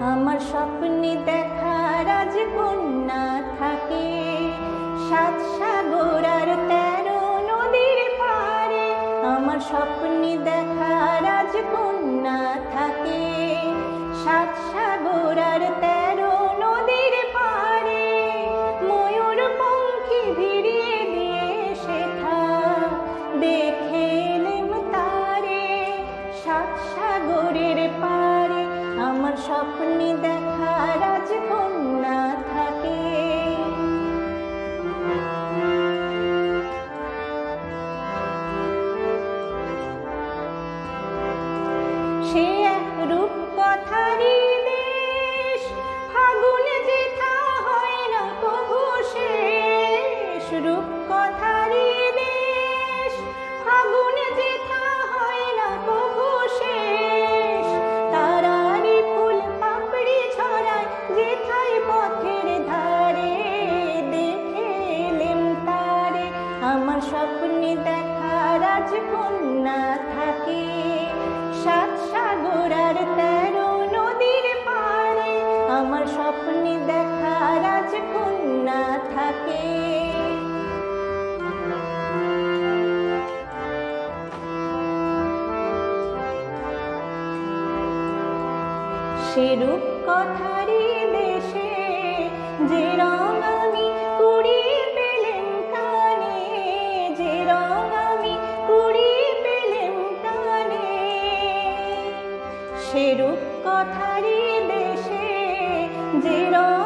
আমার স্বপ্নে দেখা রাজকন্যা থাকে। সাত সাগর আর তেরো নদীর পারে আমার স্বপ্নে দেখা রাজকন্যা থাকে। সাত সাগর আর তেরো নদীর পারে ময়ূর পঙ্খী ভিড়িয়ে দিয়ে শেখা দেখে তারে সাত সাগরের পারে স্বপ্নে দেখা রাজকন্যা থাকে। সে এক রূপ কথারই আমার স্বপ্নে দেখা রাজকন্যা থাকে। সাত সাগর আর তেরো নদীর পারে আমার স্বপ্নে দেখা রাজকন্যা থাকে। সেরূপ কথারই দেশে যে সেরূপ কথারই দেশে যে রং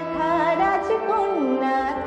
con nada.